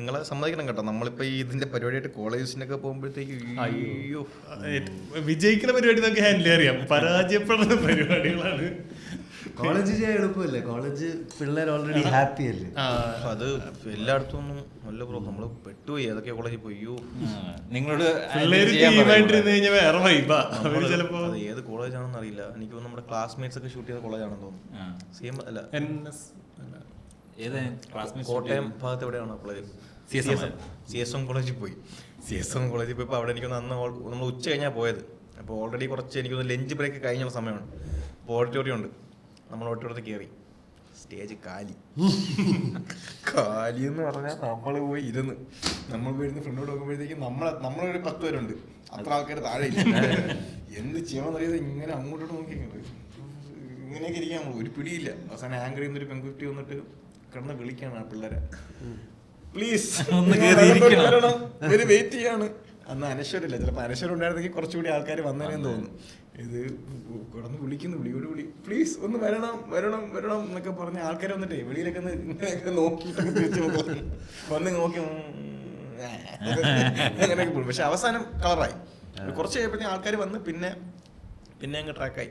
നിങ്ങളെ സമ്മതിക്കണം കേട്ടോ. നമ്മളിപ്പോ ഈ ഇതിന്റെ പരിപാടിയായിട്ട് കോളേജിനൊക്കെ പോകുമ്പോഴത്തേക്ക് അയ്യോ. വിജയിക്കുന്ന പരിപാടി നമുക്ക് ഹാൻഡിൽ അറിയാം. പരാജയപ്പെടുന്ന പരിപാടികളാണ്. കോളേജ് ചെയ്യാൻ എളുപ്പമല്ലേ? കോളേജ് പിള്ളേർ ഓൾറെഡി ഹാപ്പി അല്ലേ? അത് എല്ലായിടത്തും ഒന്നും നല്ല ബ്രോ നമ്മൾ പെട്ടുപോയി. ഏതൊക്കെ കോളേജിൽ പോയോ. നിങ്ങളോട് വേറെ വൈബാ ചിലപ്പോ ഏത് കോളേജാണെന്ന് അറിയില്ല. എനിക്ക് തോന്നുന്നു നമ്മുടെ ക്ലാസ്മേറ്റ്സ് ഒക്കെ ഷൂട്ട് ചെയ്ത കോളേജാണെന്ന് തോന്നുന്നു. സെയിം അല്ല NS അല്ല. ഏത് classmates കോട്ടയം ഭാഗത്ത് എവിടെയാണ് college M C S M. കോളേജിൽ പോയി. സി എസ് എം കോളേജിൽ പോയപ്പോൾ അവിടെ എനിക്കൊന്ന് അന്ന് നമ്മൾ ഉച്ച കഴിഞ്ഞാൽ പോയത്. അപ്പോൾ ഓൾറെഡി കുറച്ച് എനിക്കൊന്ന് ലഞ്ച് ബ്രേക്ക് കഴിഞ്ഞുള്ള സമയമാണ്. അപ്പോൾ ഓഡിറ്റോറിയം ഉണ്ട്. നമ്മൾ ഓഡിറ്റോറിയത്തിൽ കയറി സ്റ്റേജ് കാലി. കാലി എന്ന് പറഞ്ഞാൽ നമ്മൾ പോയി ഇരുന്ന്. നമ്മൾ പോയി ഇരുന്ന് ഫ്രണ്ടോട് നോക്കുമ്പോഴത്തേക്കും നമ്മൾ നമ്മളൊരു പത്ത് പേരുണ്ട്. അത്ര ആൾക്കാർ താഴെ ഇല്ല എന്ത് ചെയ്യണമെന്ന് അറിയാതെ ഇങ്ങനെ അങ്ങോട്ടോട്ട് നോക്കി ഇങ്ങനെയൊക്കെ ഇരിക്കാൻ ഒരു പിടിയില്ല. അവസാനം ആങ്കർ ചെയ്യുന്ന ഒരു പെൺകുട്ടി വന്നിട്ട് കിടന്ന് വിളിക്കാണ് ആ പിള്ളേരെ. പ്ലീസ് ഒന്ന് വെയിറ്റ് ചെയ്യാണ്. അന്ന് അനശ്വരില്ല ചിലപ്പോൾ അനശ്വരം ഉണ്ടായിരുന്നെങ്കിൽ കുറച്ചുകൂടി ആൾക്കാർ വന്നേനെന്ന് തോന്നുന്നു. ഇത് കിടന്ന് വിളിക്കുന്നു വിളിയോട് വിളി. പ്ലീസ് ഒന്ന് വരണം വരണം വരണം എന്നൊക്കെ പറഞ്ഞ ആൾക്കാർ വന്നിട്ടേ വെളിയിലൊക്കെ ഒന്ന് തിരിച്ചു പോകും വന്ന് നോക്കി അങ്ങനെയൊക്കെ പോകും പക്ഷെ അവസാനം കളറായി കുറച്ച് കഴിയപ്പോഴത്തേക്കും ആൾക്കാർ വന്ന് പിന്നെ പിന്നെ അങ്ങ് ട്രാക്കായി